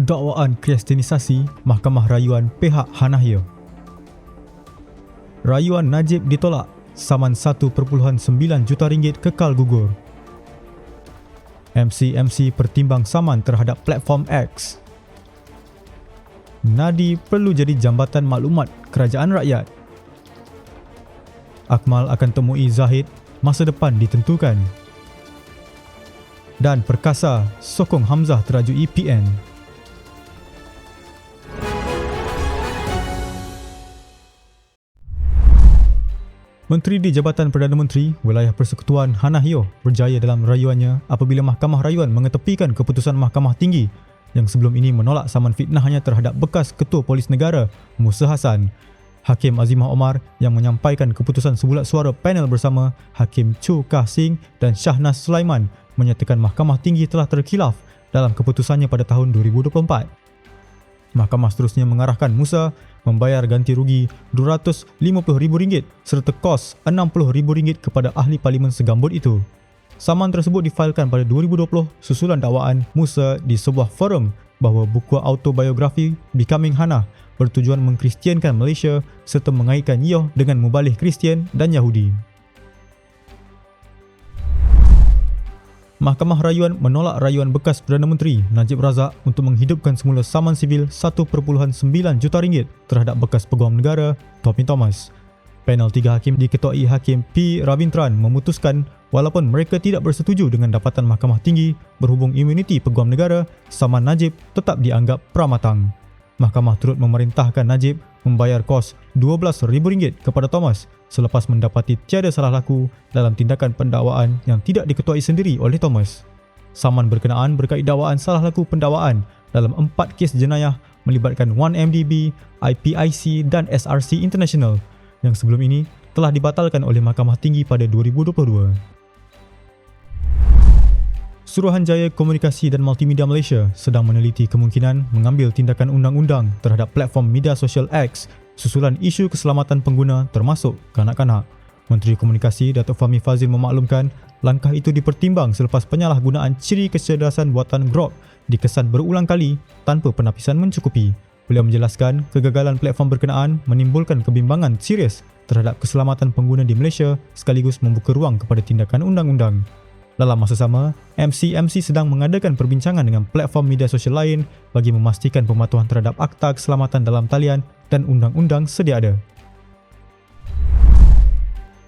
dakwaan kristenisasi Mahkamah Rayuan pihak Hanahya. Rayuan Najib ditolak, saman 1.9 juta ringgit kekal gugur. MC-MC pertimbang saman terhadap platform X. Nadi perlu jadi jambatan maklumat kerajaan rakyat. Akmal akan temui Zahid, masa depan ditentukan. Dan Perkasa sokong Hamzah teraju EPN. Menteri di Jabatan Perdana Menteri Wilayah Persekutuan Hannah Yeoh berjaya dalam rayuannya apabila Mahkamah Rayuan mengetepikan keputusan Mahkamah Tinggi yang sebelum ini menolak saman fitnahnya terhadap bekas Ketua Polis Negara Musa Hassan. Hakim Azimah Omar yang menyampaikan keputusan sebulat suara panel bersama Hakim Chu Kah Sing dan Shahnaz Sulaiman menyatakan Mahkamah Tinggi telah terkilaf dalam keputusannya pada tahun 2024. Mahkamah seterusnya mengarahkan Musa membayar ganti rugi RM250,000 serta kos RM60,000 kepada ahli parlimen segambut itu. Saman tersebut difailkan pada 2020 susulan dakwaan Musa di sebuah forum bahawa buku autobiografi Becoming Hannah bertujuan mengkristiankan Malaysia serta mengaitkan Yoh dengan mubalih Kristian dan Yahudi. Mahkamah Rayuan menolak rayuan bekas Perdana Menteri Najib Razak untuk menghidupkan semula saman sivil 1.9 juta ringgit terhadap bekas Peguam Negara Tommy Thomas. Panel tiga hakim diketuai Hakim P. Ravintran memutuskan walaupun mereka tidak bersetuju dengan dapatan Mahkamah Tinggi berhubung imuniti Peguam Negara, saman Najib tetap dianggap pramatang. Mahkamah turut memerintahkan Najib membayar kos RM12,000 kepada Thomas selepas mendapati tiada salah laku dalam tindakan pendakwaan yang tidak diketuai sendiri oleh Thomas. Saman berkenaan berkait dakwaan salah laku pendakwaan dalam empat kes jenayah melibatkan 1MDB, IPIC dan SRC International yang sebelum ini telah dibatalkan oleh Mahkamah Tinggi pada 2022. Suruhanjaya Komunikasi dan Multimedia Malaysia sedang meneliti kemungkinan mengambil tindakan undang-undang terhadap platform media sosial X susulan isu keselamatan pengguna termasuk kanak-kanak. Menteri Komunikasi Datuk Fahmi Fazil memaklumkan langkah itu dipertimbang selepas penyalahgunaan ciri kecerdasan buatan Grok dikesan berulang kali tanpa penapisan mencukupi. Beliau menjelaskan kegagalan platform berkenaan menimbulkan kebimbangan serius terhadap keselamatan pengguna di Malaysia sekaligus membuka ruang kepada tindakan undang-undang. Dalam masa sama, MC-MC sedang mengadakan perbincangan dengan platform media sosial lain bagi memastikan pematuhan terhadap akta keselamatan dalam talian dan undang-undang sedia ada.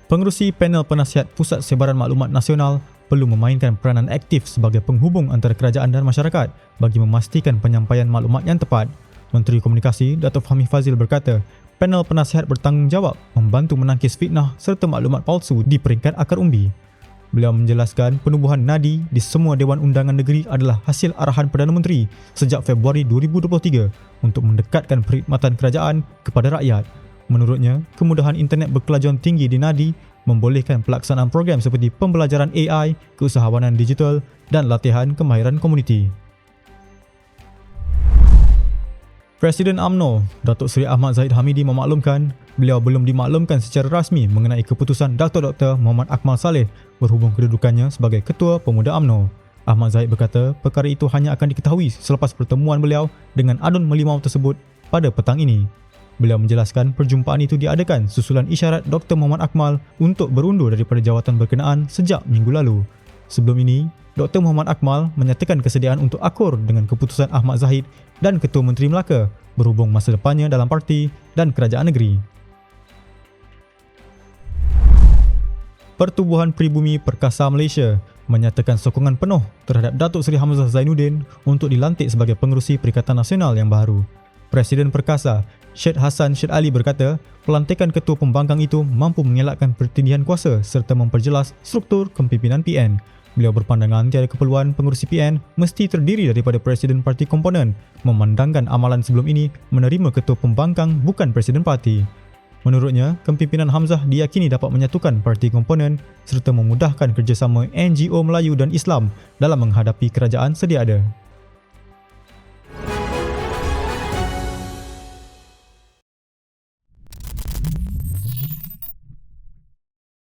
Pengerusi panel penasihat Pusat Sebaran Maklumat Nasional perlu memainkan peranan aktif sebagai penghubung antara kerajaan dan masyarakat bagi memastikan penyampaian maklumat yang tepat. Menteri Komunikasi Datuk Fahmi Fazil berkata, panel penasihat bertanggungjawab membantu menangkis fitnah serta maklumat palsu di peringkat akar umbi. Beliau menjelaskan penubuhan nadi di semua Dewan Undangan Negeri adalah hasil arahan Perdana Menteri sejak Februari 2023 untuk mendekatkan perkhidmatan kerajaan kepada rakyat. Menurutnya, kemudahan internet berkelajuan tinggi di nadi membolehkan pelaksanaan program seperti pembelajaran AI, keusahawanan digital dan latihan kemahiran komuniti. Presiden AMNO, Datuk Seri Ahmad Zahid Hamidi memaklumkan beliau belum dimaklumkan secara rasmi mengenai keputusan Dr. Dr. Muhammad Akmal Saleh berhubung kedudukannya sebagai Ketua Pemuda AMNO. Ahmad Zahid berkata perkara itu hanya akan diketahui selepas pertemuan beliau dengan Adun Melimau tersebut pada petang ini. Beliau menjelaskan perjumpaan itu diadakan susulan isyarat Dr. Muhammad Akmal untuk berundur daripada jawatan berkenaan sejak minggu lalu. Sebelum ini, Dr. Muhammad Akmal menyatakan kesediaan untuk akur dengan keputusan Ahmad Zahid dan Ketua Menteri Melaka berhubung masa depannya dalam parti dan kerajaan negeri. Pertubuhan Pribumi Perkasa Malaysia menyatakan sokongan penuh terhadap Datuk Seri Hamzah Zainuddin untuk dilantik sebagai pengerusi Perikatan Nasional yang baru. Presiden Perkasa, Syed Hassan Syed Ali berkata, pelantikan ketua pembangkang itu mampu mengelakkan pertindihan kuasa serta memperjelas struktur kepimpinan PN Beliau berpandangan tiada keperluan pengurusi PN mesti terdiri daripada Presiden Parti Komponen memandangkan amalan sebelum ini menerima ketua pembangkang bukan Presiden Parti. Menurutnya, kepimpinan Hamzah diyakini dapat menyatukan parti komponen serta memudahkan kerjasama NGO Melayu dan Islam dalam menghadapi kerajaan sedia ada.